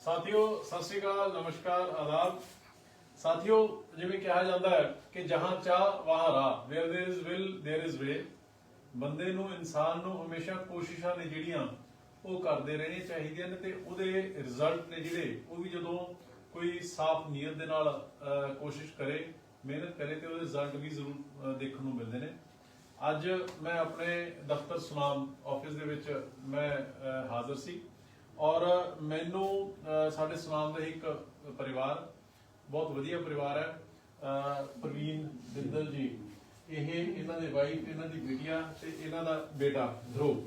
ਸਾਥੀਓ, ਸਤਿ ਸ਼੍ਰੀ ਅਕਾਲ, ਨਮਸਕਾਰ, ਆਦਾਬ। ਸਾਥੀਓ, ਜਿਵੇਂ ਕਿਹਾ ਜਾਂਦਾ ਹੈ ਕਿ ਜਹਾਂ ਚਾਹ, ਵਹਾਂ ਰਾਹ। Where there is will, there is way ਬੰਦੇ ਨੂੰ, ਇਨਸਾਨ ਨੂੰ ਹਮੇਸ਼ਾ ਕੋਸ਼ਿਸ਼ਾਂ ਨੇ ਜਿਹੜੀਆਂ ਉਹ ਕਰਦੇ ਰਹਿਣੀਆਂ ਚਾਹੀਦੀਆਂ ਨੇ ਤੇ ਉਹਦੇ ਰਿਜ਼ਲਟ ਨੇ ਜਿਹੜੇ, ਉਹ ਵੀ ਜਦੋਂ ਕੋਈ ਸਾਫ਼ ਨੀਅਤ ਦੇ ਨਾਲ ਕੋਸ਼ਿਸ਼ ਕਰੇ, ਮਿਹਨਤ ਕਰੇ ਤੇ ਉਹਦੇ ਰਿਜ਼ਲਟ ਵੀ ਜ਼ਰੂਰ ਦੇਖਣ ਨੂੰ ਮਿਲਦੇ ਨੇ। ਅੱਜ ਮੈਂ ਆਪਣੇ ਦਫ਼ਤਰ ਸੁਨਾਮ ਆਫਿਸ ਦੇ ਵਿੱਚ ਮੈਂ ਹਾਜ਼ਰ ਸੀ। ਔਰ ਮੈਨੂੰ ਸਾਡੇ ਸੁਨਾਮ ਦਾ ਇੱਕ ਪਰਿਵਾਰ, ਬਹੁਤ ਵਧੀਆ ਪਰਿਵਾਰ ਹੈ ਪ੍ਰਵੀਨ ਬਿੰਦਲ ਜੀ। ਇਹ ਇਹਨਾਂ ਦੇ ਵਾਈਫ ਇਹਨਾਂ ਦੀ ਬਿਟੀਆ ਤੇ ਇਹਨਾਂ ਦਾ ਬੇਟਾ ਧਰੁਵ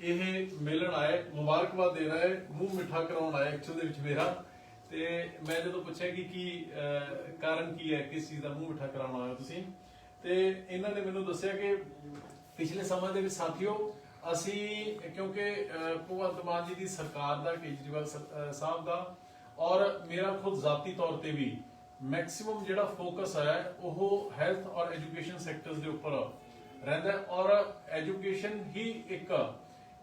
ਇਹ ਮਿਲਣ ਆਏ, ਮੁਬਾਰਕਬਾਦ ਦੇ ਰਹੇ, ਮੂੰਹ ਮਿੱਠਾ ਕਰਾਉਣ ਆਏ ਐਕਚੁਅਲ ਦੇ ਵਿੱਚ ਮੇਰਾ। ਤੇ ਮੈਂ ਜਦੋਂ ਪੁੱਛਿਆ ਕਿ ਕੀ ਕਾਰਨ ਕੀ ਹੈ, ਕਿਸ ਚੀਜ਼ ਦਾ ਮੂੰਹ ਮਿੱਠਾ ਕਰਾਉਣ ਆਏ ਤੁਸੀਂ, ਤੇ ਇਹਨਾਂ ਨੇ ਮੈਨੂੰ ਦੱਸਿਆ ਕਿ ਪਿਛਲੇ ਸਮੇਂ ਦੇ ਵਿੱਚ ਸਾਥੀਓ ਅਸੀਂ ਕਿਉਂਕਿ ਅਹ, ਭਗਵੰਤ ਮਾਨ ਜੀ ਦੀ ਸਰਕਾਰ ਦਾ ਕੇਜਰੀਵਾਲ ਸਾਹਿਬ ਦਾ ਔਰ ਮੇਰਾ ਖੁਦ ਜ਼ਾਤੀ ਤੌਰ ਤੇ ਵੀ ਮੈਕਸਿਮਮ ਜਿਹੜਾ ਫੋਕਸ ਹੈ ਉਹ ਹੈਲਥ ਔਰ ਐਜੂਕੇਸ਼ਨ ਸੈਕਟਰਸ ਦੇ ਉੱਪਰ ਰਹਿੰਦਾ ਔਰ ਐਜੂਕੇਸ਼ਨ ਹੀ ਇੱਕ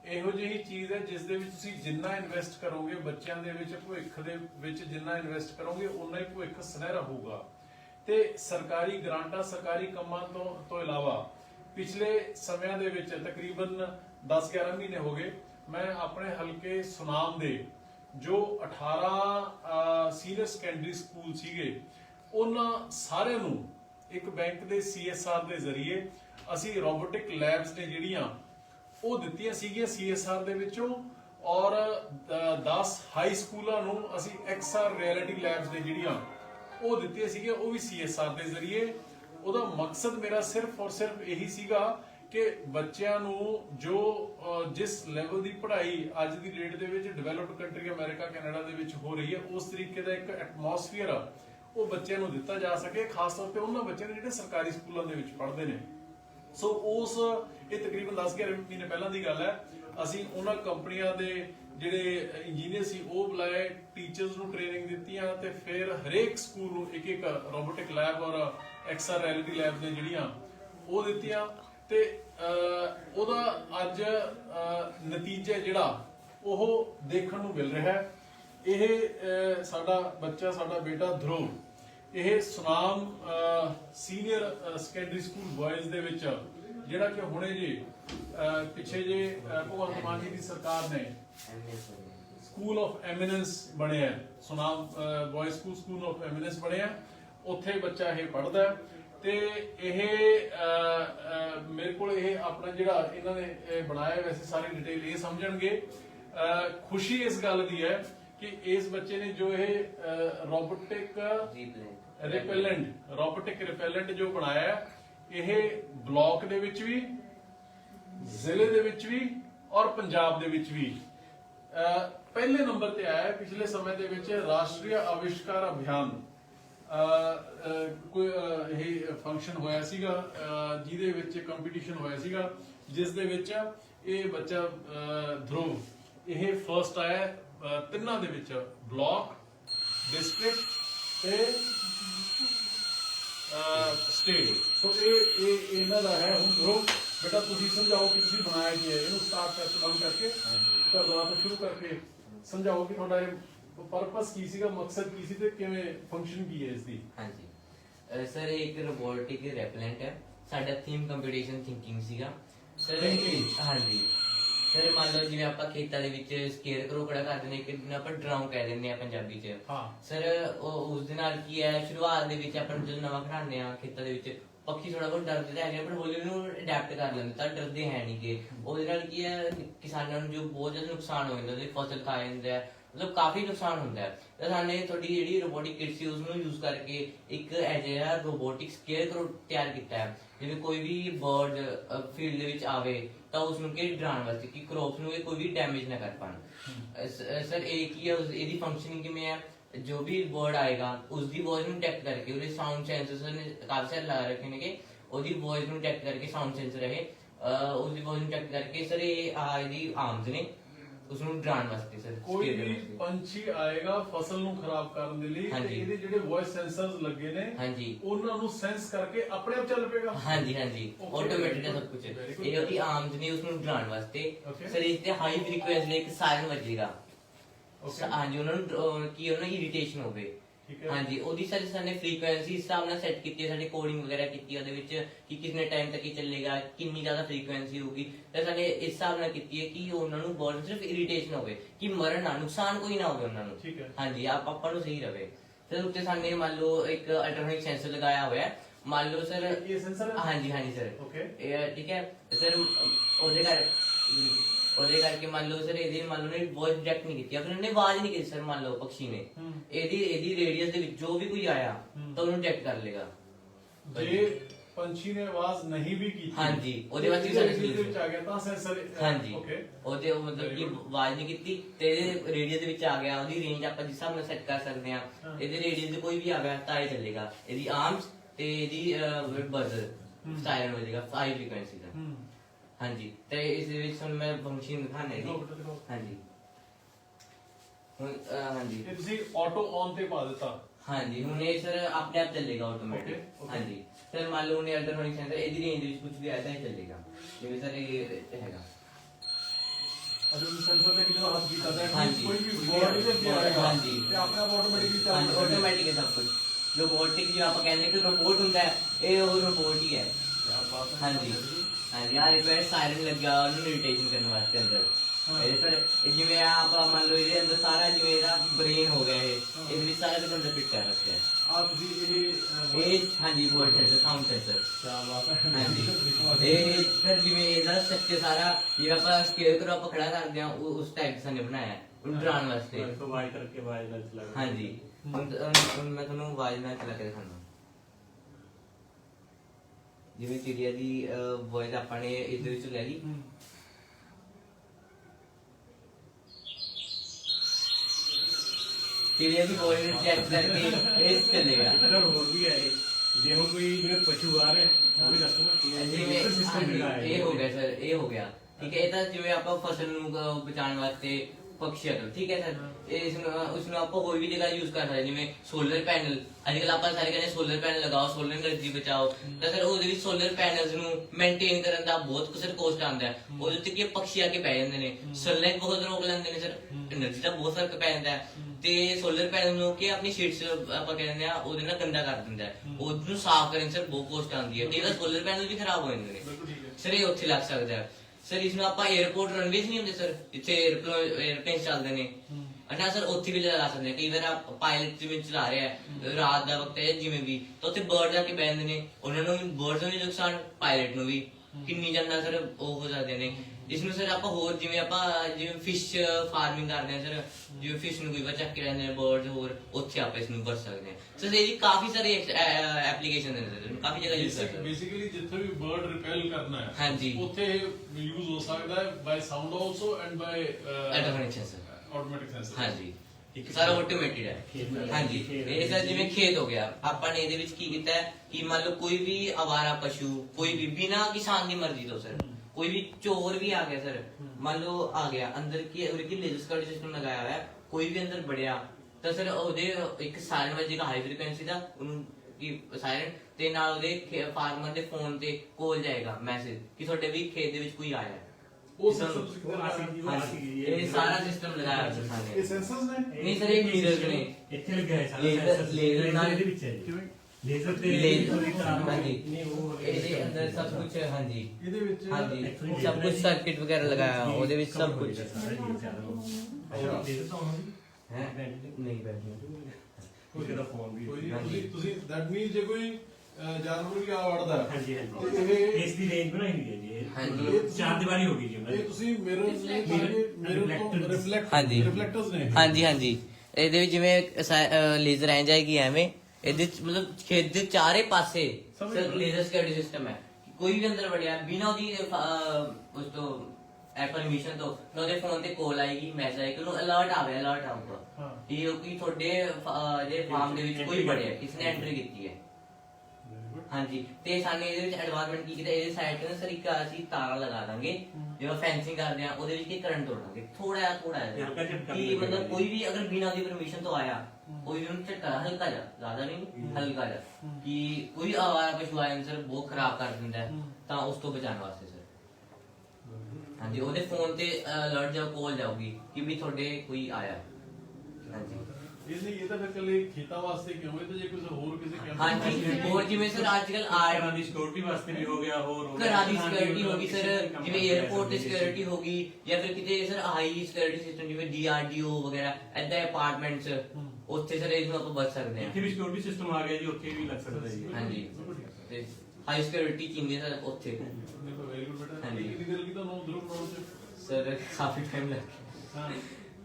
ਇਹੋ ਜਿਹੀ ਚੀਜ਼ ਹੈ ਜਿਸ ਦੇ ਵਿੱਚ ਤੁਸੀਂ ਜਿੰਨਾ ਇਨਵੈਸਟ ਕਰੋਗੇ ਬੱਚਿਆਂ ਦੇ ਵਿੱਚ ਭਵਿੱਖ ਦੇ ਵਿੱਚ ਜਿੰਨਾ ਇਨਵੈਸਟ ਕਰੋਗੇ ਉਨਾ ਹੀ ਭਵਿੱਖ ਸੁਨਹਿਰਾ ਹੋਊਗਾ। ਤੇ ਸਰਕਾਰੀ ਗ੍ਰਾਂਟਾਂ ਸਰਕਾਰੀ ਕੰਮਾਂ ਤੋਂ ਤੋਂ ਇਲਾਵਾ ਪਿਛਲੇ ਸਮਿਆਂ ਦੇ ਵਿੱਚ ਤਕਰੀਬਨ 10-11 ਮਹੀਨੇ ਹੋ ਗਏ, ਮੈਂ ਆਪਣੇ ਹਲਕੇ ਸੁਨਾਮ ਦੇ ਜੋ 18 ਸੀਨੀਅਰ ਸੈਕੰਡਰੀ ਸਕੂਲ ਸੀਗੇ, ਉਹਨਾਂ ਸਾਰਿਆਂ ਨੂੰ ਇੱਕ ਬੈਂਕ ਦੇ ਸੀਐਸਆਰ ਦੇ ਜ਼ਰੀਏ ਅਸੀਂ ਰੋਬੋਟਿਕ ਲੈਬਸ ਨੇ ਜਿਹੜੀਆਂ, ਉਹ ਦਿੱਤੀਆਂ ਸੀਗੀਆਂ ਸੀਐਸਆਰ ਦੇ ਵਿੱਚੋਂ ਔਰ 10 ਹਾਈ ਸਕੂਲਾਂ ਨੂੰ ਅਸੀਂ ਐਕਸਆਰ ਰਿਐਲਿਟੀ ਲੈਬਸ ਨੇ ਜਿਹੜੀਆਂ, ਉਹ ਦਿੱਤੀਆਂ ਸੀਗੀਆਂ, ਉਹ ਵੀ ਸੀਐਸਆਰ ਦੇ ਜ਼ਰੀਏ। ਉਹਦਾ ਮਕਸਦ ਮੇਰਾ ਸਿਰਫ ਔਰ ਸਿਰਫ ਇਹੀ ਸੀਗਾ ਕਿ ਬੱਚਿਆਂ ਨੂੰ ਜੋ ਜਿਸ ਲੈਵਲ ਦੀ ਪੜ੍ਹਾਈ ਅੱਜ ਦੀ ਡੇਟ ਦੇ ਵਿੱਚ ਡਿਵੈਲਪਡ ਕੰਟਰੀ ਅਮਰੀਕਾ, ਕੈਨੇਡਾ ਦੇ ਵਿੱਚ ਹੋ ਰਹੀ ਹੈ, ਉਸ ਤਰੀਕੇ ਦਾ ਇੱਕ ਐਟਮੋਸਫੀਅਰ ਆ, ਉਹ ਬੱਚਿਆਂ ਨੂੰ ਦਿੱਤਾ ਜਾ ਸਕੇ, ਖਾਸ ਤੌਰ ਤੇ ਉਹਨਾਂ ਬੱਚਿਆਂ ਨੂੰ ਜਿਹੜੇ ਸਰਕਾਰੀ ਸਕੂਲਾਂ ਦੇ ਵਿੱਚ ਪੜ੍ਹਦੇ ਨੇ। ਸੋ ਉਸ, ਇਹ ਤਕਰੀਬਨ 10-11 ਮਹੀਨੇ ਪਹਿਲਾਂ ਦੀ ਗੱਲ ਹੈ। ਅਸੀਂ ਉਹਨਾਂ ਕੰਪਨੀਆਂ ਦੇ ਜਿਹੜੇ ਇੰਜੀਨੀਅਰ ਸੀ, ਉਹ ਬੁਲਾਏ ਟੀਚਰਸ ਨੂੰ ਟ੍ਰੇਨਿੰਗ ਦਿੱਤੀਆਂ ਤੇ ਫਿਰ ਹਰੇਕ ਸਕੂਲ ਨੂੰ ਇੱਕ ਇੱਕ ਰੋਬੋਟਿਕ ਲੈਬ ਔਰ ਐਕਸਆਰ ਲੈਬ ਨੇ ਜਿਹੜੀਆਂ, ਉਹ ਦਿੱਤੀਆਂ ਤੇ ਉਹਦਾ ਅੱਜ ਨਤੀਜਾ ਜਿਹੜਾ, ਉਹ ਦੇਖਣ ਨੂੰ ਮਿਲ ਰਿਹਾ ਹੈ। ਇਹ ਸਾਡਾ ਬੱਚਾ, ਸਾਡਾ ਬੇਟਾ ਧਰੁਵ ਇਹ Sunam senior secondary school boys ਦੇ ਵਿੱਚ, ਜਿਹੜਾ ਕਿ ਹੁਣੇ ਜੀ ਪਿੱਛੇ ਜੇ ਭਗਵੰਤ ਮਾਨ ਜੀ ਦੀ ਸਰਕਾਰ ਨੇ ਸਕੂਲ ਆਫ ਐਮੀਨੈਂਸ ਬਣਿਆ Sunam boys school school of eminence ਬਣਿਆ ਉੱਥੇ ਬੱਚਾ ਇਹ ਪੜਦਾ ਹੈ। ਤੇ ਇਹ ਮੇਰੇ ਕੋਲ ਇਹ ਆਪਣਾ ਜਿਹੜਾ ਇਹਨਾਂ ਨੇ ਬਣਾਇਆ, ਵੈਸੇ ਸਾਰੀ ਡਿਟੇਲ ਇਹ ਸਮਝਣਗੇ। ਖੁਸ਼ੀ ਇਸ ਗੱਲ ਦੀ ਹੈ ਕਿ ਇਸ ਬੱਚੇ ਨੇ ਜੋ ਇਹ ਰੋਬੋਟਿਕ ਰਿਪੈਲੈਂਟ ਰੋਬੋਟਿਕ ਰਿਪੈਲੈਂਟ ਜੋ ਬਣਾਇਆ ਇਹ ਬਲਾਕ ਦੇ ਵਿੱਚ ਵੀ, ਜ਼ਿਲ੍ਹੇ ਦੇ ਵਿੱਚ ਵੀ ਔਰ ਪੰਜਾਬ ਦੇ ਵਿੱਚ ਵੀ। ਪਹਿਲੇ ਨੰਬਰ ਤੇ ਆਇਆ ਪਿਛਲੇ ਸਮੇਂ ਦੇ ਵਿੱਚ ਰਾਸ਼ਟਰੀ ਆਵਿਸ਼ਕਾਰ ਅਭਿਆਨ। ਕੋਈ ਇਹ ਫੰਕਸ਼ਨ ਹੋਇਆ ਸੀਗਾ ਜਿਹਦੇ ਵਿੱਚ ਕੰਪੀਟੀਸ਼ਨ ਹੋਇਆ ਸੀਗਾ ਜਿਸ ਦੇ ਵਿੱਚ ਇਹ ਬੱਚਾ ਧਰੁਵ ਇਹ ਫਰਸਟ ਆਇਆ ਤਿੰਨਾਂ ਦੇ ਵਿੱਚ ਬਲਾਕ ਡਿਸਟ੍ਰਿਕਟ ਤੇ ਸਟੇਟ ਸੋ ਇਹ ਇਹ ਇਹਨਾਂ ਦਾ ਹੈ ਹੁਣ ਧਰੁਵ। ਬੇਟਾ ਤੁਸੀਂ ਸਮਝਾਓ ਕਿ ਤੁਸੀਂ ਬਣਾਇਆ ਕੀ ਹੈ? ਇਹਨੂੰ ਸਟਾਰਟ ਕਰਕੇ ਬੰਦ ਕਰਕੇ ਤਾਂ ਦੁਬਾਰਾ ਤੋਂ ਸ਼ੁਰੂ ਕਰਕੇ ਸਮਝਾਓ ਕਿ ਤੁਹਾਡਾ ਇਹ ਪਰਪਸ ਕੀ ਸੀਗਾ ਮਕਸਦ ਕੀ ਸੀ ਤੇ ਕਿਵੇਂ ਫੰਕਸ਼ਨ ਕੀ ਹੈ ਇਸ ਦੀ ਹਾਂਜੀ ਸਰ ਇਹ ਇੱਕ ਰੋਬੋਟਿਕ ਰੈਪਲੈਂਟ ਹੈ। ਸਾਡਾ ਥੀਮ ਕੰਪੀਟੀਸ਼ਨ ਥਿੰਕਿੰਗ ਸੀਗਾ। ਸਰ? ਹਾਂਜੀ। ਸਰ ਮੰਨ ਲਓ ਜਿਵੇਂ ਆਪਾਂ ਖੇਤਾਂ ਦੇ ਵਿੱਚ ਸਕੇਅਰ ਕਰੋ ਖੜਾ ਕਰਦੇ ਨੇ ਕਿ ਜਿਹਨੂੰ ਆਪਾਂ ਡਰਾਉਂ ਕਹਿ ਦਿੰਦੇ ਆ ਪੰਜਾਬੀ 'ਚ। ਹਾਂ। ਸਰ ਉਹ ਉਸ ਦੇ ਨਾਲ ਕੀ ਹੈ ਸ਼ੁਰੂਆਤ ਦੇ ਵਿੱਚ ਆਪਾਂ ਨੂੰ ਜਦੋਂ ਨਵਾਂ ਖੜਾਉਂਦੇ ਆ ਖੇਤਾਂ ਦੇ ਵਿੱਚ ਪੱਖੀ ਥੋੜਾ ਬਹੁਤ ਡਰਦੇ ਤਾਂ ਹੈਗੇ ਪਰ ਹੌਲੀ ਉਹਨੂੰ ਅਡਾਪਟ ਕਰ ਲੈਂਦੇ ਤਾਂ ਡਰਦੇ ਹੈ ਨਹੀਂ ਕਿ ਉਹਦੇ ਨਾਲ ਕੀ ਹੈ ਕਿਸਾਨਾਂ ਨੂੰ ਜੋ ਬਹੁਤ ਜ਼ਿਆਦਾ ਨੁਕਸਾਨ ਹੋ ਜਾਂਦਾ ਉਹਦੀ ਫਸਲ ਖਾ ਜਾਂਦਾ ਹੈ ਮਤਲਬ ਕਾਫੀ ਨੁਕਸਾਨ ਹੁੰਦਾ ਹੈ। ਤਾਂ ਸਾਨੇ ਤੁਹਾਡੀ ਜਿਹੜੀ ਰੋਬੋਟਿਕ ਕਿਟ ਸੀ ਉਸ ਨੂੰ ਯੂਜ਼ ਕਰਕੇ ਇੱਕ ਅਜਿਹਾ ਰੋਬੋਟਿਕ ਸਕੇਅਰ ਕਰੋ ਤਿਆਰ ਕੀਤਾ ਹੈ। ਜਿਵੇਂ ਕੋਈ ਵੀ ਬਰਡ ਫੀਲਡ ਦੇ ਵਿੱਚ ਆਵੇ, ਤਾਂ ਉਸ ਨੂੰ ਕਿ ਡਰਾਉਣ ਵਾਸਤੇ ਕਿ ਕ੍ਰੋਪਸ ਨੂੰ ਇਹ ਕੋਈ ਵੀ ਡੈਮੇਜ ਨਾ ਕਰ ਪਾਣ। ਸਰ, ਇਹ ਕੀ ਹੈ? ਉਸ- ਇਹਦੀ ਫੰਕਸ਼ਨਿੰਗ ਕਿਵੇਂ ਹੈ? ਜੋ ਵੀ ਬਰਡ ਆਏਗਾ ਉਸ ਦੀ ਵੌਇਸ ਨੂੰ ਡਿਟੈਕਟ ਕਰਕੇ, ਉਹਦੇ ਸਾਊਂਡ ਸੈਂਸਰਸ ਨੇ ਕਾਫੀ ਸਾਰੇ ਲਗਾ ਰੱਖੇ ਨੇ ਕਿ ਉਹਦੀ ਵੌਇਸ ਨੂੰ ਡਿਟੈਕਟ ਕਰਕੇ ਸਾਊਂਡ ਸੈਂਸਰ ਰਹੇ। ਅਹ ਉਸ ਦੀ ਵੌਇਸ ਨੂੰ ਡਿਟੈਕਟ ਕਰਕੇ, ਸਰ, ਇਹ ਆ ਇਹਦੀ ਆਰਮਸ ਨੇ। ਉਸ ਨੂੰ ਡਰਾਉਣ ਵਾਸਤੇ ਸਰ ਕੋਈ ਵੀ। ਪੰਛੀ ਆਏਗਾ ਫਸਲ ਨੂੰ ਖਰਾਬ ਕਰਨ ਦੇ ਲਈ ਤੇ ਹਾਂਜੀ। ਇਹਦੇ ਜਿਹੜੇ ਵੌਇਸ ਸੈਂਸਰਸ ਲੱਗੇ ਨੇ ਹਾਂਜੀ ਉਹਨਾਂ ਨੂੰ ਸੈਂਸ ਕਰਕੇ ਆਪਣੇ ਆਪ ਚੱਲ ਪਏਗਾ ਹਾਂਜੀ ਹਾਂਜੀ Okay, ਆਟੋਮੈਟਿਕ ਹੈ very ਸਭ ਕੁਝ good, very good. ਇਹ ਉਹਦੀ ਆਰਮਸ ਨੇ ਉਸ ਨੂੰ ਡਰਾਉਣ ਵਾਸਤੇ Okay. ਸਰ ਇਸ ਤੇ ਹਾਈ ਫ੍ਰੀਕੁਐਂਸੀ ਇੱਕ ਸਾਇਰਨ ਵੱਜੇਗਾ Okay. ਹਾਂਜੀ ਉਹਨਾਂ ਨੂੰ ਅਹ, ਕੀ ਉਹਨਾਂ ਨੂੰ ਇਰੀਟੇਸ਼ਨ ਹੋਵੇ ਠੀਕ ਹੈ। ਹਾਂਜੀ ਉਹਦੀ ਸਰ ਸਾਨੇ ਫ੍ਰੀਕੁਐਂਸੀ ਹਿਸਾਬ ਨਾਲ ਸੈੱਟ ਕੀਤੀ ਹੈ ਸਾਡੀ ਕੋਡਿੰਗ ਵਗੈਰਾ ਕੀਤੀ ਹੈ ਉਹਦੇ ਵਿੱਚ ਕਿ ਕਿੰਨੇ ਟਾਈਮ ਤੱਕ ਇਹ ਚੱਲੇਗਾ ਕਿੰਨੀ ਜ਼ਿਆਦਾ ਫ੍ਰੀਕੁਐਂਸੀ ਹੋਊਗੀ ਤੇ ਸਾਨੇ ਇਸ ਹਿਸਾਬ ਨਾਲ ਕੀਤੀ ਹੈ ਕਿ ਉਹਨਾਂ ਨੂੰ ਬੋਰਡ ਸਿਰਫ ਇਰੀਟੇਸ਼ਨ ਹੋਵੇ ਕਿ ਮਰਨ ਨਾ ਨੁਕਸਾਨ ਕੋਈ ਨਾ ਹੋਵੇ ਉਹਨਾਂ ਨੂੰ। ਠੀਕ ਹੈ। ਹਾਂਜੀ ਆਪ ਆਪਾਂ ਨੂੰ ਸਹੀ ਰਵੇ। ਫਿਰ ਉੱਤੇ ਸਾਨੇ ਮੰਨ ਲਓ ਇੱਕ ਅਲਟਰਨੇਟ ਸੈਂਸਰ ਲਗਾਇਆ ਹੋਇਆ ਹੈ। ਮੰਨ ਲਓ ਸਰ ਇਹ ਸੈਂਸਰ ਹਾਂਜੀ ਹਾਂਜੀ ਸਰ। ਓਕੇ ਇਹ ਠੀਕ ਹੈ। ਸਰ ਉਹਦੇ ਕਰ ਉਹਦੇ ਕਰਕੇ ਮੰਨ ਲਓ ਸਰ ਇਹਦੀ ਮੰਨ ਲਓ ਨੇ ਵੌਇਸ ਡਿਟੈਕਟ ਨਹੀਂ ਕੀਤੀ। ਆਪਨੇ ਨੇ ਆਵਾਜ਼ ਨਹੀਂ ਕੀਤੀ ਸਰ ਮੰਨ ਲਓ ਪਕਸ਼ੀ ਨੇ। ਇਹਦੀ ਇਹਦੀ ਰੇਡੀਅਸ ਦੇ ਵਿੱਚ ਜੋ ਵੀ ਕੋਈ ਆਇਆ। ਤਾਂ ਉਹਨੂੰ ਡਿਟੈਕਟ ਕਰ ਲੇਗਾ ਜੇ ਪੰਛੀ ਨੇ ਆਵਾਜ਼ ਨਹੀਂ ਵੀ ਕੀਤੀ ਹਾਂਜੀ, ਉਹਦੇ ਵਾਸਤੇ ਇਹਦੇ ਸਾਡੇ ਵਿੱਚ ਵਿੱਚ ਆ ਗਿਆ ਤਾਂ ਸੈਂਸਰ ਹਾਂਜੀ। ਓਕੇ ਉਹਦੇ ਉਹ ਮਤਲਬ ਕਿ ਆਵਾਜ਼ ਨਹੀਂ ਕੀਤੀ ਤੇ ਇਹਦੇ ਰੇਡੀਅਸ ਦੇ ਵਿੱਚ ਆ ਗਿਆ ਉਹਦੀ ਰੇਂਜ ਆਪਾਂ ਜਿਸ ਹਿਸਾਬ ਨਾਲ ਸੈੱਟ ਕਰ ਸਕਦੇ ਹਾਂ ਹਾਂ। ਇਹਦੇ ਰੇਡੀਅਸ ਦੇ ਕੋਈ ਵੀ ਆ ਗਿਆ ਤਾਂ ਇਹ ਚੱਲੇਗਾ। ਇਹਦੀ ਆਰਮਸ ਤੇ ਇਹਦੀ ਬਜ਼ਰ। ਸਾਇਰਨ ਹੋ। ਜਾਏਗਾ ਹਾਈ ਫ੍ਰੀਕੁਐਂਸੀ ਦਾ ਹੂੰ ਹਾਂਜੀ ਤੇ ਇਸ ਦੇ ਵਿੱਚ ਹੁਣ ਮੈਂ ਫੰਕਸ਼ਨ ਦਿਖਾਣਾ ਦਿਖਾਓ ਜੀ ਬੇਟਾ, ਦਿਖਾਓ। ਹਾਂਜੀ ਹੁਣ ਅਹ, ਹਾਂਜੀ ਇਹ ਤੁਸੀਂ ਆਟੋ ਔਨ ਤੇ ਪਾ ਦਿੱਤਾ ਹਾਂਜੀ ਹੁਣ ਇਹ ਸਰ ਆਪਣੇ ਆਪ ਚੱਲੇਗਾ ਆਟੋਮੈਟਿਕ Okay, okay. ਹਾਂਜੀ ਸਰ ਮੰਨ ਲਓ ਨੇ ਅਲਟਰਨੇਟਿਵ ਸੈਂਸਰ ਇਹਦੀ ਰੇਂਜ ਵਿੱਚ ਕੁਝ ਵੀ ਆਇਆ ਤਾਂ ਇਹ ਚੱਲੇਗਾ ਜਿਵੇਂ ਸਰ ਇਹ ਇਹ ਹੈਗਾ ਅਜੇ ਤੁਸੀਂ ਸੈਂਸਰ ਤੇ ਕਿਹਦਾ ਹੱਥ ਕੀਤਾ ਤਾਂ ਹਾਂਜੀ। ਕੋਈ ਵੀ ਬੋਰਡ ਦੇ ਅੱਗੇ ਆਏਗਾ ਹਾਂਜੀ। ਤੇ ਆਪਣੇ ਆਪ ਆਟੋਮੈਟਿਕਲੀ ਚੱਲ ਹਾਂਜੀ ਪਏਗਾ। ਆਟੋਮੈਟਿਕ ਹੈ ਸਭ ਕੁਝ ਰੋਬੋਟਿਕ ਜੋ ਆਪਾਂ ਕਹਿੰਦੇ ਕਿ ਰੋਬੋਟ ਹੁੰਦਾ ਹੈ ਇਹ ਉਹ ਰੋਬੋਟ ਹੀ ਹੈ ਕਿਆ ਬਾਤ ਹੈ ਹਾਂਜੀ ਹਾਂਜੀ ਯਾਰ ਇਹ ਪਰ ਸਾਇਰਨ ਲੱਗਿਆ ਉਹਨੂੰ ਇਰੀਟੇਸ਼ਨ ਕਰਨ ਵਾਸਤੇ ਅੰਦਰ ਹਾਂ। ਇਹ ਸਰ ਇਹ ਜਿਵੇਂ ਆਪਾਂ ਮੰਨ ਲਓ ਇਹਦੇ ਅੰਦਰ ਸਾਰਾ ਜਿਵੇਂ ਇਹਦਾ ਬ੍ਰੇਨ ਹੋ ਗਿਆ ਇਹ ਇਹਦੇ ਵਿੱਚ ਸਾਰਾ ਕੁਝ ਅੰਦਰ ਫਿੱਟ ਕਰ ਰੱਖਿਆ ਹੈ ਆ ਤੁਸੀਂ ਇਹ ਅਹ, ਇਹ ਹਾਂਜੀ ਵੋਇਸ ਸੈਂਸਰ ਸਾਊਂਡ ਸੈਂਸਰ ਕਿਆ ਬਾਤ ਹੈ ਹਾਂਜੀ ਇਹ ਸਰ ਜਿਵੇਂ ਇਹਦਾ ਸੱਚੇ ਸਾਰਾ ਜਿਵੇਂ ਆਪਾਂ ਸਕੇਲ ਕਰੋ ਆਪਾਂ ਖੜਾ ਕਰਦੇ ਹਾਂ ਉਹ ਉਸ ਟਾਈਪ ਦਾ ਨੇ ਬਣਾਇਆ ਹੈ ਉਹਨੂੰ ਡਰਾਉਣ ਵਾਸਤੇ तो वाई करके वाई लग लगा ਹਾਂਜੀ ਹੁਣ ਹੁਣ ਮੈਂ ਤੁਹਾਨੂੰ ਆਵਾਜ਼ ਨਾਲ ਚਲਾ ਕੇ ਦਿਖਾਉਂਦਾ ਜਿਵੇਂ ਚਿੜੀਆ ਦੀ ਵੌਇਸ ਆਪਾਂ ਨੇ ਇਹਦੇ ਵਿੱਚ ਲੈ ਲਈ। ਚਿੜੀਆ ਦੀ ਵੌਇਸ ਚੈੱਕ ਕਰਕੇ ਇਹ ਚੱਲੇਗਾ। ਸਰ ਹੋਰ ਵੀ ਹੈ ਜੇ ਹੋ ਕੋਈ ਜਿਵੇਂ ਪਸ਼ੂ ਆ ਰਹੇ ਉਹ ਵੀ ਦੱਸੂਗਾ ਇਹ ਹੋ? ਗਿਆ ਸਰ ਇਹ ਹੋ ਗਿਆ। ਠੀਕ ਹੈ ਇਹ ਤਾਂ ਜਿਵੇਂ ਆਪਾਂ ਫਸਲ ਨੂੰ ਬਚਾਉਣ ਵਾਸਤੇ ਪਕਸ਼ੀਆਂ ਨੂੰ ਠੀਕ ਹੈ ਸਰ ਇਸ ਨੂੰ ਉਸ ਨੂੰ ਆਪਾਂ ਕੋਈ ਵੀ ਜਗ੍ਹਾ ਯੂਜ਼ ਕਰ ਸਕਦੇ ਜਿਵੇਂ ਸੋਲਰ ਪੈਨਲ ਅੱਜ ਕੱਲ ਆਪਾਂ ਸਾਰੇ ਕਹਿੰਦੇ ਸੋਲਰ ਪੈਨਲ ਲਗਾਓ ਸੋਲਰ ਐਨਰਜੀ ਬਚਾਓ ਤਾਂ ਸਰ ਉਹਦੇ ਵਿੱਚ ਸੋਲਰ ਪੈਨਲਸ ਨੂੰ ਮੇਨਟੇਨ ਕਰਨ ਦਾ ਬਹੁਤ ਕੁਸਰ ਕੋਸਟ ਆਉਂਦਾ ਹੈ ਉਹਦੇ ਉੱਤੇ ਕੀ ਪਕਸ਼ੀ ਕੇ ਪੈ ਜਾਂਦੇ ਨੇ ਸਨਲਾਈਟ ਬਹੁਤ ਰੋਕ ਲੈਂਦੇ ਨੇ ਸਰ ਐਨਰਜੀ ਦਾ ਬਹੁਤ ਫ਼ਰਕ ਪੈ ਜਾਂਦਾ ਹੈ ਤੇ ਸੋਲਰ ਪੈਨਲ ਨੂੰ ਕਿ ਆਪਣੀ ਸ਼ੀਟਸ ਆਪਾਂ ਕਹਿੰਦੇ ਆ ਉਹਦੇ ਨਾਲ ਗੰਦਾ ਕਰ ਦਿੰਦਾ ਹੈ ਉਹਨੂੰ ਸਾਫ਼ ਕਰਨ ਸਰ ਬਹੁਤ ਕੋਸਟ ਆਉਂਦੀ ਹੈ ਕਈ ਵਾਰ ਸੋਲਰ ਪੈਨਲ ਵੀ ਖਰਾਬ ਹੋ ਜਾਂਦੇ ਨੇ ਸਰ ਇਹ ਉੱਥੇ ਲੱਗ ਸਕਦਾ ਹੈ ਸਰ ਇਸ ਨੂੰ ਆਪਾਂ 에어ਪੋਰਟ ਰਨਵੇਜ਼ ਨਹੀਂ ਹੁੰਦੇ ਸਰ। ਜਿੱਥੇ 에어ਪਲੇਨ ਚੱਲਦੇ ਨੇ। ਅੰਨਾ ਸਰ ਉੱਥੇ ਵੀ ਲਗਾ ਸਕਦੇ ਹਾਂ। ਕਈ ਵਾਰ ਪਾਇਲਟ ਜਿਵੇਂ ਚਲਾ ਰਿਹਾ ਹੈ ਰਾਤ ਦਾ ਵਕਤ ਹੈ ਜਿਵੇਂ ਵੀ ਤਾਂ ਉੱਥੇ ਬਰਡ ਜਾ ਕੇ ਬੈਠਦੇ ਨੇ। ਉਹਨਾਂ ਨੂੰ ਬਰਡ ਨੂੰ ਵੀ ਨੁਕਸਾਨ ਪਾਇਲਟ ਨੂੰ ਵੀ। ਕਿੰਨੀ ਜਾਂਦਾ ਸਰ ਉਹ ਹੋ ਜਾਂਦੇ ਨੇ। ਇਸ ਨੂੰ ਸਰ ਆਪਾਂ ਹੋਰ ਜਿਵੇਂ ਆਪਾਂ ਜਿਵੇਂ ਫਿਸ਼ ਫਾਰਮਿੰਗ ਕਰਦੇ ਹਾਂ ਸਰ ਜਿਵੇਂ ਫਿਸ਼ ਨੂੰ ਕੋਈ ਬੱਚਾ ਕੇ ਰਹਿੰਦੇ ਨੇ ਬਰਡ ਹੋਰ ਉੱਥੇ ਆਪਾਂ ਇਸ ਨੂੰ ਵਰਤ ਸਕਦੇ ਹਾਂ ਸਰ ਇਹਦੀ ਕਾਫੀ ਸਾਰੇ ਐਪਲੀਕੇਸ਼ਨ ਨੇ ਸਰ ਕਾਫੀ ਜਗ੍ਹਾ ਯੂਜ਼ ਕਰ ਸਕਦੇ ਹਾਂ। ਬੇਸਿਕਲੀ ਜਿੱਥੇ ਵੀ ਬਰਡ ਰਿਪੈਲ ਕਰਨਾ ਹੈ ਹਾਂਜੀ। ਉੱਥੇ ਯੂਜ਼ ਹੋ ਸਕਦਾ ਹੈ by sound also and by Automatic sensor। Automatic sensor ਹਾਂਜੀ ਸਾਰਾ ਆਟੋਮੇਟਿਡ ਹੈ ਹਾਂਜੀ ਇਹ ਸਰ ਜਿਵੇਂ ਖੇਤ ਹੋ ਗਿਆ ਆਪਾਂ ਨੇ ਇਹਦੇ ਵਿੱਚ ਕੀ ਕੀਤਾ ਹੈ ਕਿ ਮੰਨ ਲਓ ਕੋਈ ਵੀ ਆਵਾਰਾ ਪਸ਼ੂ ਕੋਈ ਵੀ ਬਿਨਾ ਕਿਸਾਨ ਦੀ ਮਰਜ਼ੀ ਤੋਂ ਸਰ ਕੋਈ ਵੀ ਚੋਰ ਵੀ ਆ ਗਿਆ ਸਰ। ਮੰਨ ਲਓ ਆ ਗਿਆ ਅੰਦਰ ਕੀ ਉਹਦੇ ਕੀ ਲੇਜ਼ਰ ਸਕਰਟ ਸਿਸਟਮ ਲਗਾਇਆ ਹੋਇਆ ਹੈ ਕੋਈ ਵੀ ਅੰਦਰ ਵੜਿਆ ਤਾਂ ਸਰ ਉਹਦੇ ਇੱਕ ਸਾਇਰਨ ਵੱਜੇਗਾ ਹਾਈ ਫ੍ਰੀਕੁਐਂਸੀ ਦਾ ਉਹਨੂੰ ਕੀ ਸਾਇਰਨ ਤੇ ਨਾਲ ਉਹਦੇ ਫਾਰਮਰ ਦੇ ਫੋਨ ਤੇ ਕੋਲ ਜਾਏਗਾ ਮੈਸੇਜ ਕਿ ਤੁਹਾਡੇ ਵੀ ਖੇਤ ਦੇ ਵਿੱਚ ਕੋਈ ਆਇਆ ਹੈ। ਉਹ ਸੈਂਸਰ ਇਹ ਸਾਰਾ ਸਿਸਟਮ ਲਗਾਇਆ ਹੋਇਆ ਸਰ ਇਹ ਸੈਂਸਰਸ ਨੇ? ਨਹੀਂ ਸਰ ਇਹ ਮਿਰਰ ਨੇ। ਇੱਥੇ ਲੱਗਿਆ ਹੈ ਸਾਰਾ sensor, ਲੇਜ਼ਰ ਨਾਲ- ਇਹਦੇ ਵਿੱਚ ਹੈ ਲੇਜ਼ਰ ਤੇ ਲੇਜ਼ਰ ਉਹਦੀ ਤਰ੍ਹਾਂ ਹਾਂਜੀ। ਇਹਦੇ ਅੰਦਰ ਸਭ ਕੁਝ ਹਾਂਜੀ। ਇਹਦੇ ਵਿੱਚ ਹਾਂਜੀ ਸਭ ਕੁਝ ਸਰਕਟ ਵਗੈਰਾ ਲਗਾਇਆ ਉਹਦੇ ਵਿੱਚ ਸਭ ਕੁਝ ਸਾਰਾ ਜੀ ਸਾਰਾ ਅੱਛਾ। ਲੇਜ਼ਰ ਤਾਂ ਹੋਣਾ ਹੈ? ਜੀ ਨਹੀਂ ਬੈਠੀ ਕੋਈ ਕਿਹਦਾ ਫੋਨ ਵੀ ਕੋਈ ਨਹੀਂ, ਹਾਂਜੀ। ਤੁਸੀਂ ਤੁਸੀਂ ਦੈਟ ਮੀਨ ਜੇ ਕੋਈ ਅਹ, ਜਾਨਵਰ ਵੀ ਆ ਵੜਦਾ ਹੈ, ਹਾਂਜੀ ਤੇ ਹਾਂਜੀ ਇਹ ਇਸ ਦੀ ਰੇਂਜ ਬਣਾਈ ਹੋਈ ਹੈ ਜੀ ਇਹ ਹਾਂਜੀ। ਮਤਲਬ ਚਾਰ ਦੀਵਾਰੀ ਹੋ ਗਈ ਜੀ ਉਹਨਾਂ ਇਹ ਦੀ। ਤੁਸੀਂ ਮਿਰਰ ਨੇ Reflectors. ਮਿਰਰ ਤੋਂ ਰਿਫਲੈਕਟ ਹਾਂਜੀ। ਰਿਫਲੈਕਟਰਸ ਨੇ। ਹਾਂਜੀ ਹਾਂਜੀ। ਇਹਦੇ ਵਿੱਚ ਜਿਵੇਂ ਲੇਜ਼ਰ ਐ ਜਾਏਗੀ ਐਵੇਂ ਇਹਦੇ ਚ ਮਤਲਬ ਖੇਤ ਦੇ ਚਾਰੇ ਪਾਸੇ ਸਮਝ ਸਰ ਗਿਆ। ਲੇਜ਼ਰ ਸਿਕਿਉਰਿਟੀ ਸਿਸਟਮ ਹੈ। ਕੋਈ ਵੀ ਅੰਦਰ ਵੜਿਆ ਬਿਨਾਂ ਉਹਦੀ ਅਹ, ਉਸ ਤੋਂ ਪਰਮਿਸ਼ਨ ਤੋਂ ਨਾ ਉਹਦੇ ਫੋਨ ਤੇ ਕਾਲ ਆਏਗੀ ਮੈਸੇਜ ਆਏਗਾ ਉਹਨੂੰ ਅਲਰਟ ਆਵੇ ਅਲਰਟ ਆਊਗਾ। ਹਾਂ। ਇਹ ਕਿ ਤੁਹਾਡੇ ਅਹ, ਜੇ ਫਾਰਮ ਦੇ ਵਿੱਚ ਕੋਈ ਵੜਿਆ ਕਿਸ ਨੇ ਐਂਟਰੀ ਕੀਤੀ ਹੈ। ਹਾਂਜੀ। ਤੇ ਸਾਨੇ ਇਹਦੇ ਵਿੱਚ ਐਡਵਾਂਸਮੈਂਟ ਕੀ ਕੀਤਾ? ਇਹਦੇ ਸਾਈਡ ਤੇ ਨਾ ਸਰ ਇੱਕ ਅਸੀਂ ਤਾਰਾਂ ਲਗਾ ਦਾਂਗੇ। ਜਿਵੇਂ ਫੈਂਸਿੰਗ ਕਰਦੇ ਆ ਉਹਦੇ ਵਿੱਚ ਕੀ ਕਰੰਟ ਤੋੜਾਂਗੇ ਥੋੜਾ ਜਿਹਾ ਥੋੜਾ ਜਿਹਾ। ਕਿ ਮਤਲਬ। ਕੋਈ ਵੀ ਅਗਰ ਬਿਨਾਂ ਦੀ ਪਰਮਿਸ਼ਨ ਤੋਂ ਆਇਆ ਕੋਈ ਵੀ ਉਹਨੂੰ ਝਟਕਾ ਹਲਕਾ ਜਿਹਾ ਜ਼ਿਆਦਾ ਨਹੀਂ ਹਲਕਾ ਜਿਹਾ। ਕਿ ਕੋਈ ਆਵਾਰਾ ਪਸ਼ੂ ਆਇਆ ਸਰ ਬਹੁਤ ਖਰਾਬ ਕਰ ਦਿੰਦਾ ਤਾਂ ਉਸ ਤੋਂ ਬਚਾਉਣ ਵਾਸਤੇ ਸਰ। ਹਾਂਜੀ ਉਹਦੇ ਫੋਨ ਤੇ ਅਲਰਟ ਜਾਂ ਕਾਲ ਜਾਊਗੀ ਕਿ ਵੀ ਤੁਹਾਡੇ ਕੋਈ ਆਇਆ। ਹਾਂਜੀ। ਇਹ ਨਹੀਂ ਇਹ ਤਾਂ ਫਿਰ ਕੱਲੇ ਖੇਤਾਂ ਵਾਸਤੇ ਕਿਉਂ ਇਹ ਤਾਂ ਜੇ ਕੋਈ ਹੋਰ ਕਿਸੇ ਕੈਂਪ ਹਾਂਜੀ ਹੋਰ ਜਿਵੇਂ ਸਰ ਅੱਜ ਕੱਲ ਘਰਾਂ ਆਰ ਦੀ ਸਿਕਿਉਰਿਟੀ ਵਾਸਤੇ ਵੀ ਹੋ ਗਿਆ ਹੋਰ ਹੋ ਗਿਆ। ਘਰਾਂ ਦੀ ਸਿਕਿਉਰਿਟੀ ਹੋ ਗਈ ਸਰ ਜਿਵੇਂ 에어ਪੋਰਟ ਦੀ ਸਿਕਿਉਰਿਟੀ ਹੋ ਗਈ ਜਾਂ ਫਿਰ ਕਿਤੇ ਸਰ ਹਾਈ ਸਿਕਿਉਰਿਟੀ ਸਿਸਟਮ ਜਿਵੇਂ ਡੀਆਰਡੀਓ ਵਗੈਰਾ ਐਦਾਂ ਅਪਾਰਟਮੈਂਟਸ ਉੱਥੇ ਸਰ ਇਹਨੂੰ ਆਪਾਂ ਬਚ ਸਕਦੇ ਇੱਥੇ ਹਾਂ ਵੀ ਸਿਕਿਉਰਿਟੀ ਸਿਸਟਮ ਆ ਗਿਆ ਜੀ ਉੱਥੇ ਵੀ ਲੱਗ ਸਕਦਾ ਜੀ ਹਾਂਜੀ ਤੇ ਹਾਈ ਸਿਕਿਉਰਿਟੀ ਚੀਂਦੇ ਸਰ ਉੱਥੇ ਦੇਖੋ ਵੈਰੀ ਗੁੱਡ ਬੇਟਾ ਹਾਂਜੀ। ਕਿਹਦੀ ਗੱਲ ਕੀ ਤੁਹਾਨੂੰ ਉਧਰੋਂ ਬਣਾਉਣ ਚ ਸਰ ਕਾਫੀ ਟਾਈਮ ਲੱਗ ਹਾਂ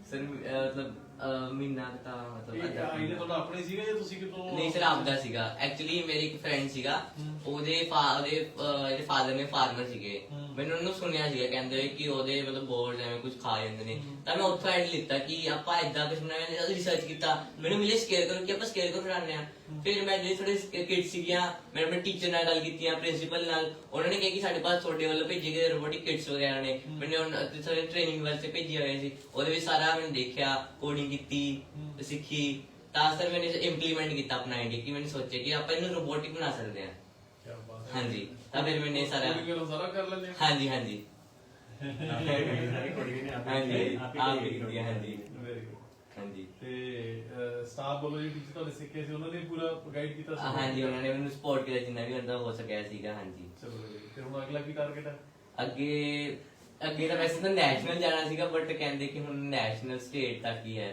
ਸਰ ਅਹ, ਮਤਲਬ ਅਹ, ਮਹੀਨਾ ਕੁ ਤਾਂ ਮਤਲਬ ਇਹ ਅੱਧਾ ਆਈਡੀਆ ਤੁਹਾਡਾ ਆਪਣਾ ਸੀਗਾ ਜਾਂ ਤੁਸੀਂ ਕਿਤੋਂ ਨਹੀਂ ਸਰ ਆਪਦਾ ਸੀਗਾ। ਐਕਚੁਅਲੀ ਮੇਰੇ ਇੱਕ ਫਰੈਂਡ ਸੀਗਾ। ਉਹਦੇ ਫਾ- ਉਹਦੇ ਅਹ, ਇਹਦੇ ਫਾਦਰ ਨੇ ਫਾਰਮਰ ਸੀਗੇ। ਹਮ। ਮੈਨੂੰ ਉਹਨੂੰ ਸੁਣਿਆ ਸੀਗਾ ਕਹਿੰਦੇ ਹੋਏ ਕਿ ਉਹਦੇ ਮਤਲਬ ਬੋਰਡ ਐਵੇਂ ਕੁਝ ਖਾ ਜਾਂਦੇ ਨੇ। ਤਾਂ ਮੈਂ ਉੱਥੋਂ ਆਈਡ ਲਿੱਤਾ ਕਿ ਆਪਾਂ ਇਦਾਂ ਕੁਝ ਨਾ ਮੈਂ ਰਿਸਰਚ ਕੀਤਾ। ਮੈਨੂੰ ਮਿਲੇ ਸਕੇਅਰ ਕਰੋ ਕਿ ਆਪਾਂ ਸਕੇਅਰ ਕਰੋ ਕਰਾਉਂਦੇ ਆ ਫਿਰ ਮੈਂ ਜਿਹੜੇ ਥੋੜੇ ਕਿਡਸ ਸੀਗੀਆਂ ਮੈਂ ਆਪਣੇ ਟੀਚਰ ਨਾਲ ਗੱਲ ਕੀਤੀ ਆ ਪ੍ਰਿੰਸੀਪਲ ਨਾਲ। ਉਹਨਾਂ ਨੇ ਕਿਹਾ ਕਿ ਸਾਡੇ ਪਾਸ ਤੁਹਾਡੇ ਵੱਲੋਂ ਭੇਜੇ ਗਏ ਰੋਬੋਟਿਕ ਕਿਡਸ ਵਗੈਰਾ ਨੇ। ਮੈਨੂੰ ਉਹਨਾਂ ਸਾਰੇ ਟ੍ਰੇਨਿੰਗ ਵਾਸਤੇ ਭੇਜੇ ਹੋਏ ਸੀ। ਉਹਦੇ ਵਿੱਚ ਸਾਰਾ ਮੈਂ ਦੇਖਿਆ ਕੋਡਿੰਗ ਸਟੱਡੀ ਕੀਤੀ ਸਿੱਖੀ। ਤਾਂ ਸਰ ਮੈਨੇ ਇੰਪਲੀਮੈਂਟ ਕੀਤਾ ਆਪਣਾ ਆਈਡੀ ਕਿ ਮੈਨੇ ਸੋਚਿਆ ਕਿ ਆਪਾਂ ਇਹਨੂੰ ਰੋਬੋਟਿਕ ਬਣਾ ਸਕਦੇ ਹਾਂ। ਹਾਂਜੀ ਤਾਂ ਫਿਰ ਮੈਨੇ ਸਾਰਾ ਸਾਰਾ ਕਰ ਲੈਂਦੇ ਹਾਂਜੀ ਹਾਂਜੀ। ਹਾਂਜੀ ਆਪ ਹੀ ਕੀਤੀ ਹਾਂਜੀ। ਹਾਂਜੀ। ਤੇ ਸਟਾਫ ਵੱਲੋਂ ਜੀ ਟੀਚਰ ਤੁਹਾਡੇ ਸਿੱਖੇ ਸੀ ਉਹਨਾਂ ਨੇ ਪੂਰਾ ਗਾਈਡ ਕੀਤਾ ਸੀ ਹਾਂਜੀ ਉਹਨਾਂ ਨੇ ਮੈਨੂੰ ਸਪੋਰਟ ਕੀਤਾ ਜਿੰਨਾ ਵੀ ਹੁੰਦਾ ਹੋ ਸਕਿਆ ਸੀਗਾ ਅੱਗੇ ਤਾਂ ਵੈਸੇ ਤਾਂ ਨੈਸ਼ਨਲ ਜਾਣਾ ਸੀਗਾ ਬਟ ਕਹਿੰਦੇ ਕਿ ਹੁਣ ਨੈਸ਼ਨਲ ਸਟੇਟ ਤੱਕ ਹੀ ਹੈ।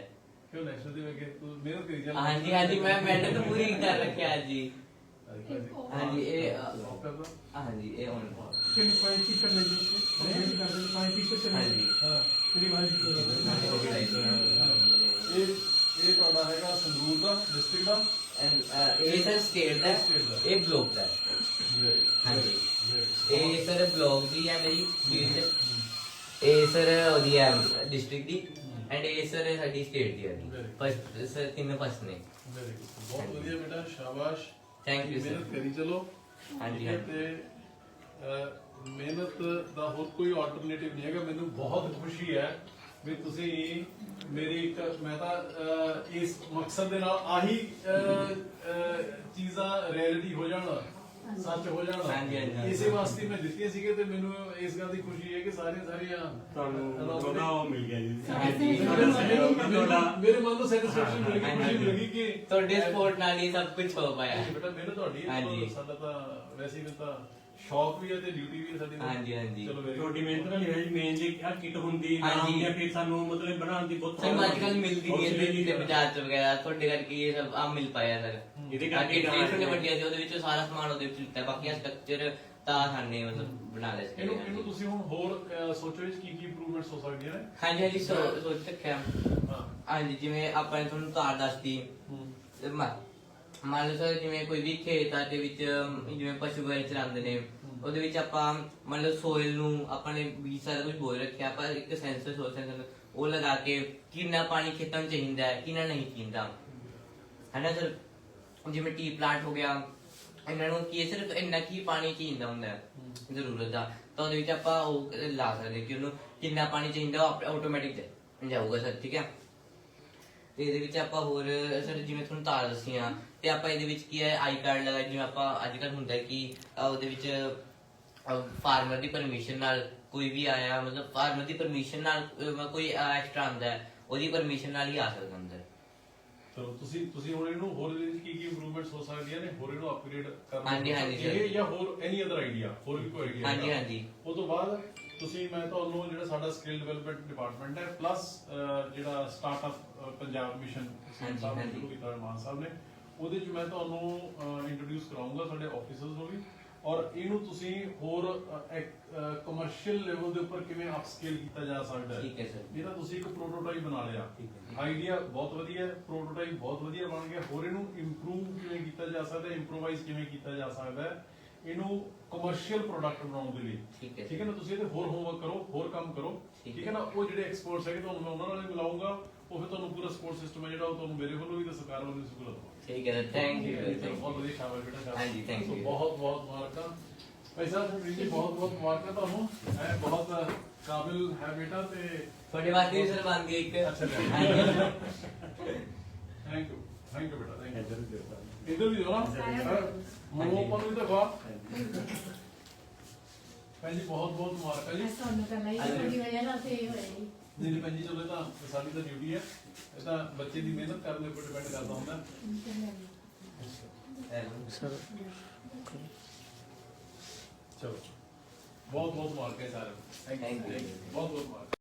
ਕਿਉਂ ਨੈਕਸਟ ਦੇ ਵਿੱਚ ਤੂੰ ਮਿਹਨਤ ਕਰੀ ਜਾ ਹਾਂਜੀ ਹਾਂਜੀ ਮੈਂ ਮਿਹਨਤ ਪੂਰੀ ਕਰ ਰੱਖਿਆ ਜੀ ਹਾਂਜੀ ਇਹ ਅ, Stop ਕਰ ਦੋ। ਹਾਂਜੀ ਇਹ ਹੁਣ ਕਿੰਨੇ ਪੁਆਇੰਟ ਕੀ ਕਰਨੇ ਜੀ ਇਹ ਕਰ ਦੇ ਪੁਆਇੰਟ ਕੀ ਕਰਨੇ ਹਾਂਜੀ। ਹਾਂ ਤੇਰੀ ਵਾਜ ਕੀ ਇਹ ਇਹ ਤੁਹਾਡਾ ਹੈਗਾ ਸੰਗਰੂਰ ਦਾ ਡਿਸਟ੍ਰਿਕਟ ਦਾ? And, ਅ, ਇਹ ਸਰ ਸਟੇਟ ਦਾ State ਦਾ। ਇਹ ਬਲੌਕ ਦਾ ਹੈ। ਹਾਂਜੀ। ਇਹ ਸਰ ਬਲੌਕ ਦੀ ਹੈ ਮੇਰੀ। ਫੀਲਡ ਇਹ ਸਰ ਉਹਦੀ ਹੈ ਡਿਸਟ੍ਰਿਕਟ ਦੀ ਐਂਡ ਇਹ ਸਰ ਸਾਡੀ ਸਟੇਟ ਦੀ ਹੈ ਫਸਟ ਸਰ ਤਿੰਨ ਫਸਟ ਨੇ. ਬਹੁਤ ਵਧੀਆ ਬੇਟਾ ਸ਼ਾਬਾਸ਼। You, sir. ਮਿਹਨਤ ਕਰੀ ਚਲੋ। ਹਾਂਜੀ, ਠੀਕ ਹੈ, ਹਾਂਜੀ। ਤੇ ਅਹ, ਮਿਹਨਤ ਦਾ ਹੋਰ ਕੋਈ ਆਲਟਰਨੇਟਿਵ ਨਹੀਂ ਹੈਗਾ। ਮੈਨੂੰ ਬਹੁਤ ਖੁਸ਼ੀ ਹੈ ਵੀ ਤੁਸੀਂ ਮੇਰੀ ਇੱਕ ਮੈਂ ਤਾਂ ਅਹ, ਇਸ ਮਕਸਦ ਦੇ ਨਾਲ ਆਹੀ ਅਹ, ਅਹ, ਚੀਜ਼ਾਂ ਰਿਐਲਿਟੀ ਹੋ ਜਾਣ। ਸੱਚ ਹੋ ਜਾਣ ਹਾਂਜੀ, ਹਾਂਜੀ। ਇਸੇ ਵਾਸਤੇ ਮੈਂ ਦਿੱਤੀਆਂ ਸੀਗੇ ਤੇ ਮੈਨੂੰ ਇਸ ਗੱਲ ਦੀ ਖੁਸ਼ੀ ਹੈ ਕਿ ਸਾਰੀਆਂ ਸਾਰੀਆਂ ਤੁਹਾਨੂੰ ਤੁਹਾਡਾ ਉਹ ਮਿਲ ਗਿਆ ਜੀ ਹਾਂਜੀ। ਮੈਨੂੰ- ਮੇਰੇ ਮਨ ਨੂੰ ਸੈਟੀਸਫੈਕਸ਼ਨ ਮਿਲ ਗਈ ਖੁਸ਼ੀ ਮਿਲ ਗਈ ਕਿ ਤੁਹਾਡੇ ਸਪੋਰਟ ਨਾਲ ਹੀ ਸਭ ਕੁਝ ਹੋ ਪਾਇਆ ਬੇਟਾ ਮਿਹਨਤ ਤੁਹਾਡੀ ਹੈ ਹਾਂਜੀ। ਚਲੋ ਸਾਡਾ ਤਾਂ ਵੈਸੇ ਵੀ ਤਾਂ ਸ਼ੌਕ ਵੀ ਹੈ ਤੇ ਡਿਊਟੀ ਵੀ ਹੈ ਸਾਡੀ ਤਾਂ। ਹਾਂਜੀ, ਹਾਂਜੀ। ਚਲੋ very good। ਤੁਹਾਡੀ ਮਿਹਨਤ ਨਾਲ ਹੀ ਜੀ ਮੇਨ ਜੀ ਆ ਕਿਟ ਹੁੰਦੀ ਨਾ ਹਾਂਜੀ। ਹੁੰਦੀ ਆ, ਫਿਰ ਸਾਨੂੰ ਮਤਲਬ ਬਣਾਉਣ ਦੀ ਬਹੁਤ ਸਾਨੂੰ ਅੱਜ ਕੱਲ ਮਿਲਦੀ ਨਹੀਂ ਹੈ ਤੇ। ਬਾਜ਼ਾਰ ਚ ਵਗੈਰਾ ਤੁਹਾਡੇ ਕਰਕੇ ਇਹ ਸਭ ਆ ਮਿਲ ਪਾਇਆ ਸਰ ਇਹਦੇ ਕਰਕੇ ਤਾਂ- ਛੋਟੇ ਵੱਡੀਆਂ ਸੀ ਉਹਦੇ ਵਿੱਚ ਸਾਰਾ ਸਮਾਨ ਉਹਦੇ ਵਿੱਚ ਦਿੱਤਾ। ਬਾਕੀ ਸਟਰਕਚਰ ਤਾਂ ਸਾਨੇ ਮਤਲਬ ਬਣਾ ਲਿਆ ਸੀ। ਇਹਨੂੰ ਇਹਨੂੰ ਤੁਸੀਂ ਹੁਣ ਹੋਰ ਅਹ, ਸੋਚੋ ਵਿੱਚ ਕੀ ਕੀ ਇੰਪਰੂਵਮੈਂਟਸ ਹੋ ਸਕਦੀਆਂ ਨੇ? ਹਾਂਜੀ ਹਾਂਜੀ ਸੋ- ਸੋਚ ਰੱਖਿਆ। ਹਾਂ। ਹਾਂਜੀ ਜਿਵੇਂ ਆਪਾਂ ਨੇ ਤੁਹਾਨੂੰ ਤਾਰ ਦੱਸਤੀ। ਤੇ ਮ- ਮੰਨ ਲਓ ਸਰ ਜਿਵੇਂ ਕੋਈ ਵੀ ਖੇਤ ਆ ਦੇ ਵਿੱਚ ਅਮ, ਜਿਵੇਂ ਪਸ਼ੂ ਵਗੈਰਾ ਚਰਾਉਂਦੇ ਨੇ ਉਹਦੇ ਵਿੱਚ ਆਪਾਂ ਮੰਨ ਲਓ ਸੋਇਲ ਨੂੰ ਆਪਾਂ ਨੇ ਵੀ ਸਾਰਾ ਕੁਝ ਬੋਲ ਰੱਖਿਆ ਆਪਾਂ ਇੱਕ ਸੈਂਸਰ ਸੋਚ ਸੈਂਸਰ ਉਹ ਲਗਾ ਕੇ ਕਿੰਨਾ ਪਾਣੀ ਖੇਤਾਂ ਨੂੰ ਚਾਹੀਦਾ ਹੈ ਕਿੰਨਾ ਨਹੀਂ ਚਾਹੀਦਾ। ਹੈ ਨਾ ਸਰ? ਜਿਵੇਂ ਟੀ ਪਲਾਂਟ ਹੋ ਗਿਆ ਇਹਨਾਂ ਨੂੰ ਕੀ ਹੈ, ਸਿਰਫ ਇੰਨਾ ਕੀ ਪਾਣੀ ਚਾਹੀਦਾ ਹੁੰਦਾ ਹੈ ਜ਼ਰੂਰਤ ਦਾ। ਤਾਂ ਉਹਦੇ ਵਿੱਚ ਆਪਾਂ ਉਹ ਲਾ ਸਕਦੇ ਕਿ ਉਹਨੂੰ ਕਿੰਨਾ ਪਾਣੀ ਚਾਹੀਦਾ ਉਹ ਆਟੋਮੈਟਿਕ ਜਾਊਗਾ ਸਰ ਠੀਕ ਹੈ? ਤੇ ਇਹਦੇ ਵਿੱਚ ਆਪਾਂ ਹੋਰ ਸਰ ਜਿਵੇਂ ਤੁਹਾਨੂੰ ਤਾਰ ਦੱਸੀਆਂ ਤੇ ਆਪਾਂ ਇਹਦੇ ਵਿੱਚ ਕੀ ਹੈ ਆਈ ਕਾਰਡ ਲਗਾ ਜਿਵੇਂ ਆਪਾਂ ਅੱਜ ਕੱਲ ਹੁੰਦਾ ਹੈ ਕਿ ਅਹ, ਉਹਦੇ ਵਿੱਚ ਫਾਰਮਰ ਦੀ ਪਰਮਿਸ਼ਨ ਨਾਲ ਕੋਈ ਵੀ ਆਇਆ ਮਤਲਬ ਫਾਰਮਰ ਦੀ ਪਰਮਿਸ਼ਨ ਨਾਲ ਅਹ, ਕੋਈ ਐਕਸਟਰਾ ਆਂਦਾ ਹੈ ਉਹਦੀ ਪਰਮਿਸ਼ਨ ਨਾਲ ਹੀ ਆ ਸਕਦਾ ਅੰਦਰ ਚਲੋ ਤੁਸੀਂ ਤੁਸੀਂ ਹੁਣ ਇਹਨੂੰ ਹੋਰ ਇਹਦੇ ਵਿੱਚ ਕੀ ਕੀ ਇੰਪਰੂਵਮੈਂਟਸ ਹੋ ਸਕਦੀਆਂ ਨੇ ਹੋਰ ਇਹਨੂੰ ਅਪਗ੍ਰੇਡ ਕਰਨਾ ਹਾਂਜੀ, ਹਾਂਜੀ, ਇਹ sir। ਜਾਂ ਹੋਰ ਐਨੀ ਅਦਰ ਆਈਡੀਆ ਹੋਰ ਵੀ ਕੋਈ ਆਈਡੀਆ ਹਾਂਜੀ, ਹਾਂਜੀ। ਉਸ ਤੋਂ ਬਾਅਦ ਤੁਸੀਂ ਮੈਂ ਤੁਹਾਨੂੰ ਜਿਹੜਾ ਸਾਡਾ ਸਕਿੱਲ ਡਿਵੈਲਪਮੈਂਟ ਡਿਪਾਰਟਮੈਂਟ ਹੈ ਪਲੱਸ ਜਿਹੜਾ ਸਟਾਰਟਅਪ ਪੰਜਾਬ ਮਿਸ਼ਨ ਹਾਂਜੀ, ਸਾਹਿਬ ਨੇ ਹਾਂਜੀ। ਸ਼ੁਰੂ ਕੀਤਾ ਮਾਨ ਸਾਹਿਬ ਨੇ ਉਹਦੇ ਚ ਮੈਂ ਤੁਹਾਨੂੰ ਇੰਟਰੋਡਿਊਸ ਕਰਾਉਂਗਾ ਸਾਡੇ ਆਫੀਸਰਸ ਨੂੰ ਵੀ ਔਰ ਇਹਨੂੰ ਤੁਸੀਂ ਹੋਰ ਕਮਰਸ਼ੀਅਲ ਲੈਵਲ ਦੇ ਉੱਪਰ ਕਿਵੇਂ ਅਪਸਕੇਲ ਕੀਤਾ ਜਾ ਸਕਦਾ ਹੈ? ਠੀਕ ਹੈ ਸਰ। ਇਹਦਾ ਤੁਸੀਂ ਇੱਕ ਪ੍ਰੋਟੋਟਾਈਪ ਬਣਾ ਲਿਆ। ਆਈਡੀਆ ਬਹੁਤ ਵਧੀਆ ਹੈ ਪ੍ਰੋਟੋਟਾਈਪ ਬਹੁਤ ਵਧੀਆ ਬਣ ਗਿਆ। ਹੋਰ ਇਹਨੂੰ ਇੰਪਰੂਵ ਕਿਵੇਂ ਕੀਤਾ ਜਾ ਸਕਦਾ ਹੈ ਇੰਪਰੋਵਾਈਜ਼ ਕਿਵੇਂ ਕੀਤਾ ਜਾ ਸਕਦਾ ਹੈ ਇਹਨੂੰ ਕਮਰਸ਼ੀਅਲ ਪ੍ਰੋਡਕਟ ਬਣਾਉਣ ਦੇ ਲਈ। ਠੀਕ ਹੈ ਠੀਕ ਹੈ ਨਾ? ਤੁਸੀਂ ਇਹਦੇ ਹੋਰ ਹੋਮਵਰਕ ਕਰੋ ਹੋਰ ਕੰਮ ਕਰੋ। ਠੀਕ ਹੈ। ਨਾ? ਉਹ ਜਿਹੜੇ ਐਕਸਪਰਟਸ ਹੈਗੇ ਤੁਹਾਨੂੰ ਮੈਂ ਉਹਨਾਂ ਨਾਲ ਵੀ ਮਿਲਾਉਂਗਾ ਉਹ ਫਿਰ ਤੁਹਾਨੂੰ ਪੂਰਾ ਸਪੋਰਟ ਸਿਸਟਮ ਹੈ ਜਿਹੜਾ ਉਹ ਤੁਹਾਨੂੰ ਮੇਰੇ ਵੱਲੋਂ ਵੀ ਤੇ ਸਰਕਾਰ ਵੱਲੋਂ ਵੀ ਦਵਾਂਗਾ ਠੀਕ ਹੈ ਸਰ ਥੈਂਕ ਯੂ ਚਲੋ, ਬਹੁਤ ਵਧੀਆ ਸ਼ਾਬਾਸ਼ ਬੇਟਾ ਸ਼ਾਬਾਸ਼ ਹਾਂਜੀ, thank ਸੋ you. ਬਹੁਤ ਬਹੁਤ ਮੁਬਾਰਕਾਂ ਭਾਈ ਸਾਹਿਬ ਜੀ ਬਹੁਤ ਬਹੁਤ ਮੁਬਾਰਕਾਂ ਤੁਹਾਨੂੰ ਇਹ ਬਹੁਤ ਕਾਬਿਲ ਹੈ ਬੇਟਾ ਤੇ ਤੁਹਾਡੇ ਵਾਸਤੇ ਵੀ ਸਰ ਬਣ ਗਈ ਇੱਕ ਅੱਛਾ ਜੀ। ਹਾਂਜੀ। ਥੈਂਕ ਯੂ ਥੈਂਕ ਯੂ ਬੇਟਾ ਥੈਂਕ ਯੂ ਇਧਰ ਵੀ ਦਿਓ ਨਾ ਮੂੰਹ ਆਪਾਂ ਨੂੰ ਵੀ ਦਿਖਾ ਭੈਣ ਜੀ ਬਹੁਤ ਬਹੁਤ ਮੁਬਾਰਕਾਂ ਜੀ ਤੁਹਾਨੂੰ ਕਰਨਾ ਹੀ ਤੁਹਾਡੀ ਵਜ੍ਹਾ ਨਾਲ ਤੇ ਇਹ ਹੋਇਆ ਜੀ ਨਹੀਂ ਨਹੀਂ ਭੈਣ ਜੀ ਚਲੋ ਇਹ ਤਾਂ ਸਾਡੀ ਤਾਂ ਡਿਊਟੀ ਹੈ ਇਹ ਤਾਂ ਬੱਚੇ ਦੀ ਮਿਹਨਤ ਕਰਨ ਦੇ ਉੱਪਰ ਡਿਪੈਂਡ ਕਰਦਾ ਹੁੰਦਾ ਸਰ ਚਲੋ ਬਹੁਤ ਬਹੁਤ ਮੁਬਾਰਕ ਹੈ ਸਾਰਿਆਂ ਨੂੰ Thank you. ਬਹੁਤ ਬਹੁਤ ਮੁਬਾਰਕ